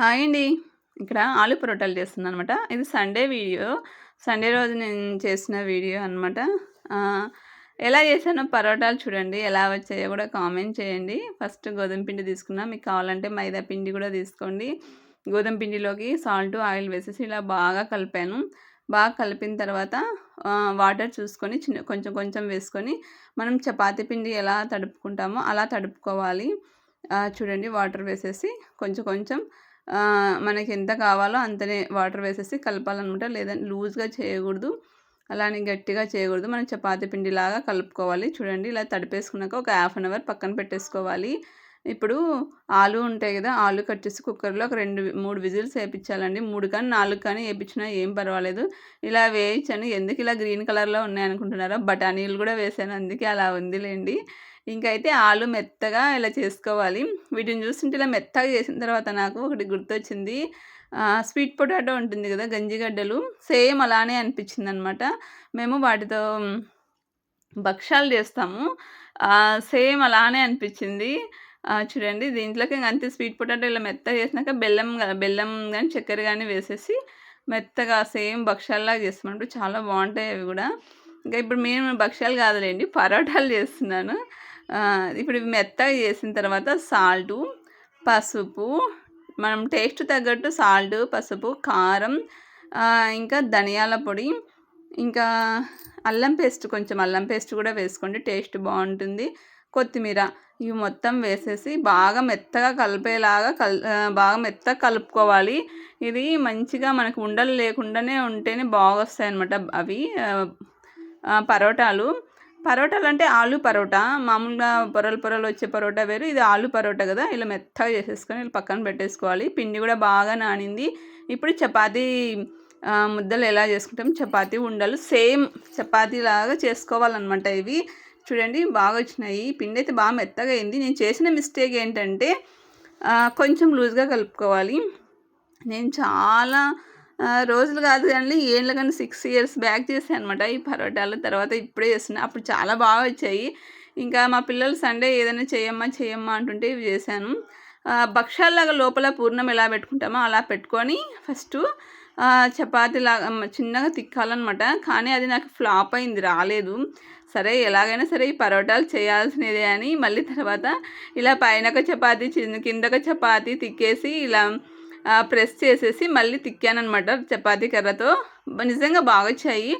Hi అండి. ఇక్కడ ఆలు పరోటాలు చేస్తున్నాను అనమాట ఇది సండే వీడియో. సండే రోజు నేను చేసిన వీడియో అనమాట ఎలా చేశానో పరోటాలు చూడండి. ఎలా వచ్చాయో కూడా కామెంట్ చేయండి. ఫస్ట్ గోధుమ పిండి తీసుకున్నా. మీకు కావాలంటే మైదా పిండి కూడా తీసుకోండి. గోధుమ పిండిలోకి సాల్ట్ ఆయిల్ వేసేసి ఇలా బాగా కలిపాను. బాగా కలిపిన తర్వాత వాటర్ చూసుకొని చిన్న కొంచెం కొంచెం వేసుకొని మనం చపాతీ పిండి ఎలా తడుపుకుంటామో అలా తడుపుకోవాలి. చూడండి వాటర్ వేసేసి కొంచెం కొంచెం మనకి ఎంత కావాలో అంతనే వాటర్ వేసేసి కలపాలన్నమాట లేదంటే లూజ్గా చేయకూడదు. అలానే గట్టిగా చేయకూడదు. మనం చపాతి పిండిలాగా కలుపుకోవాలి. చూడండి ఇలా తడిపేసుకున్నాక ఒక హాఫ్ అన్ అవర్ పక్కన పెట్టేసుకోవాలి. ఇప్పుడు ఆలు ఉంటాయి కదా ఆలు కట్ చేసి కుక్కర్లో ఒక రెండు మూడు విజిల్స్ వేయించాలండి. మూడు కానీ నాలుగు కానీ వేయించినా ఏం పర్వాలేదు. ఇలా వేయించాను ఎందుకు ఇలా గ్రీన్ కలర్లో ఉన్నాయి అనుకుంటున్నారా బఠానీలు కూడా వేసాను. అందుకే అలా ఉందిలేండి. ఇంకైతే ఆలు మెత్తగా ఇలా చేసుకోవాలి. వీటిని చూస్తుంటే ఇలా మెత్తగా చేసిన తర్వాత నాకు ఒకటి గుర్తొచ్చింది. స్వీట్ పొటాటో ఉంటుంది కదా గంజిగడ్డలు సేమ్ అలానే అనిపించింది అనమాట మేము వాటితో భక్ష్యాలు చేస్తాము. సేమ్ అలానే అనిపించింది. చూడండి దీంట్లోకి అంతే స్వీట్ పొటాటో ఇలా మెత్తగా చేసినాక బెల్లం బెల్లం కానీ చక్కెర కానీ వేసేసి మెత్తగా సేమ్ భక్ష్యాల్లాగా చేస్తామంటే చాలా బాగుంటాయి అవి కూడా. ఇంకా ఇప్పుడు మేము భక్ష్యాలు కాదులేండి పరోటాలు చేస్తున్నాను. ఇప్పుడు మెత్తగా చేసిన తర్వాత సాల్టు పసుపు మనం టేస్ట్ తగ్గట్టు సాల్ట్ పసుపు కారం ఇంకా ధనియాల పొడి ఇంకా అల్లం పేస్ట్ కొంచెం అల్లం పేస్ట్ కూడా వేసుకోండి టేస్ట్ బాగుంటుంది. కొత్తిమీర ఇవి మొత్తం వేసేసి బాగా మెత్తగా కలిపేలాగా కల్ బాగా మెత్తగా కలుపుకోవాలి. ఇది మంచిగా మనకు ఉండలు లేకుండానే ఉంటేనే బాగా వస్తాయి అన్నమాట అవి పరోటాలు. పరోటాలు అంటే ఆలు పరోటా. మామూలుగా పొరలు పొరలు వచ్చే పరోటా వేరు. ఇది ఆలు పరోటా కదా. ఇలా మెత్తగా చేసేసుకొని ఇలా పక్కన పెట్టేసుకోవాలి. పిండి కూడా బాగా నానింది. ఇప్పుడు చపాతీ ముద్దలు ఎలా చేసుకుంటాం? చపాతీ ఉండలు. సేమ్ చపాతీ లాగా చేసుకోవాలన్నమాట ఇవి. చూడండి బాగా వచ్చినాయి. పిండి అయితే బాగా మెత్తగా అయింది. నేను చేసిన మిస్టేక్ ఏంటంటే కొంచెం లూజ్గా కలుపుకోవాలి. నేను చాలా రోజులు కాదు కానీ ఏళ్ళ కానీ సిక్స్ ఇయర్స్ బ్యాక్ చేసాను అనమాట ఈ పరోటాలు తర్వాత ఇప్పుడే చేస్తున్నా. అప్పుడు చాలా బాగా వచ్చాయి. ఇంకా మా పిల్లలు సండే ఏదైనా చేయమ్మా చేయమ్మా అంటుంటే ఇవి చేశాను. భక్షాల్లాగా లోపల పూర్ణం ఎలా పెట్టుకుంటామో అలా పెట్టుకొని ఫస్ట్ చపాతీలాగా చిన్నగా తిక్కాలన్నమాట. కానీ అది నాకు ఫ్లాప్ అయింది రాలేదు. సరే ఎలాగైనా సరే ఈ పరోటాలు చేయాల్సినదే అని మళ్ళీ తర్వాత ఇలా పైనక చపాతీ చిన్న కిందక చపాతీ తిక్కేసి ఇలా ప్రెస్ చేసేసి మళ్ళీ తిక్కానమాట చపాతీ కర్రతో. నిజంగా బాగా వచ్చాయి.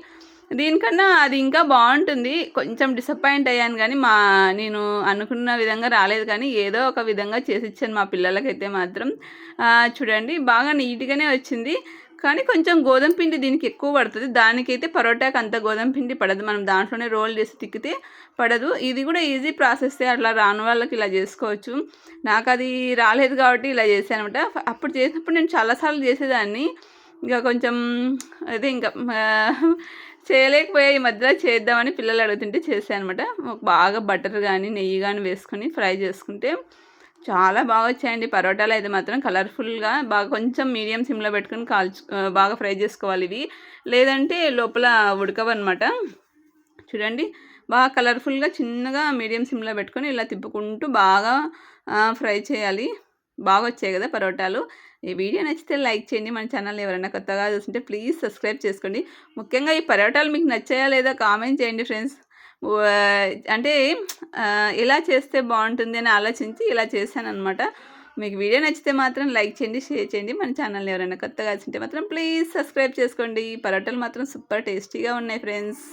దీనికన్నా అది ఇంకా బాగుంటుంది. కొంచెం డిసప్పాయింట్ అయ్యాను కానీ మా నేను అనుకున్న విధంగా రాలేదు కానీ ఏదో ఒక విధంగా చేసి ఇచ్చాను మా పిల్లలకైతే మాత్రం. చూడండి బాగా నీట్గానే వచ్చింది. కానీ కొంచెం గోధుమ పిండి దీనికి ఎక్కువ పడుతుంది. దానికైతే పరోటాకి అంత గోధుమ పిండి పడదు. మనం దాంట్లోనే రోల్ చేసి తిక్కితే పడదు. ఇది కూడా ఈజీ ప్రాసెస్ అట్లా రాని వాళ్ళకి ఇలా చేసుకోవచ్చు. నాకు అది రాలేదు కాబట్టి ఇలా చేశాను అనమాట అప్పుడు చేసినప్పుడు నేను చాలాసార్లు చేసేదాన్ని. ఇంకా కొంచెం అదే ఇంకా చేయలేకపోయా. ఈ మధ్యలో చేద్దామని పిల్లలు అడుగుతుంటే చేశాను అనమాట బాగా బటర్ కానీ నెయ్యి కానీ వేసుకొని ఫ్రై చేసుకుంటే చాలా బాగా వచ్చాయండి. పరోటాలు అయితే మాత్రం కలర్ఫుల్గా బాగా కొంచెం మీడియం సిమ్లో పెట్టుకుని కాల్చు బాగా ఫ్రై చేసుకోవాలి ఇవి. లేదంటే లోపల ఉడకవన్నమాట. చూడండి బాగా కలర్ఫుల్గా చిన్నగా మీడియం సిమ్లో పెట్టుకొని ఇలా తిప్పుకుంటూ బాగా ఫ్రై చేయాలి. బాగా వచ్చాయి కదా పరోటాలు. ఈ వీడియో నచ్చితే లైక్ చేయండి. మన ఛానల్ ఎవరైనా కొత్తగా చూస్తుంటే ప్లీజ్ సబ్స్క్రైబ్ చేసుకోండి. ముఖ్యంగా ఈ పరోటాలు మీకు నచ్చాయా లేదా కామెంట్ చేయండి ఫ్రెండ్స్. అంటే ఎలా చేస్తే బాగుంటుంది అని ఆలోచించి ఇలా చేశాను అనమాట మీకు వీడియో నచ్చితే మాత్రం లైక్ చేయండి షేర్ చేయండి. మన ఛానల్ని ఎవరైనా కొత్తగా వచ్చింటే మాత్రం ప్లీజ్ సబ్స్క్రైబ్ చేసుకోండి. పరోటాలు మాత్రం సూపర్ టేస్టీగా ఉన్నాయి ఫ్రెండ్స్.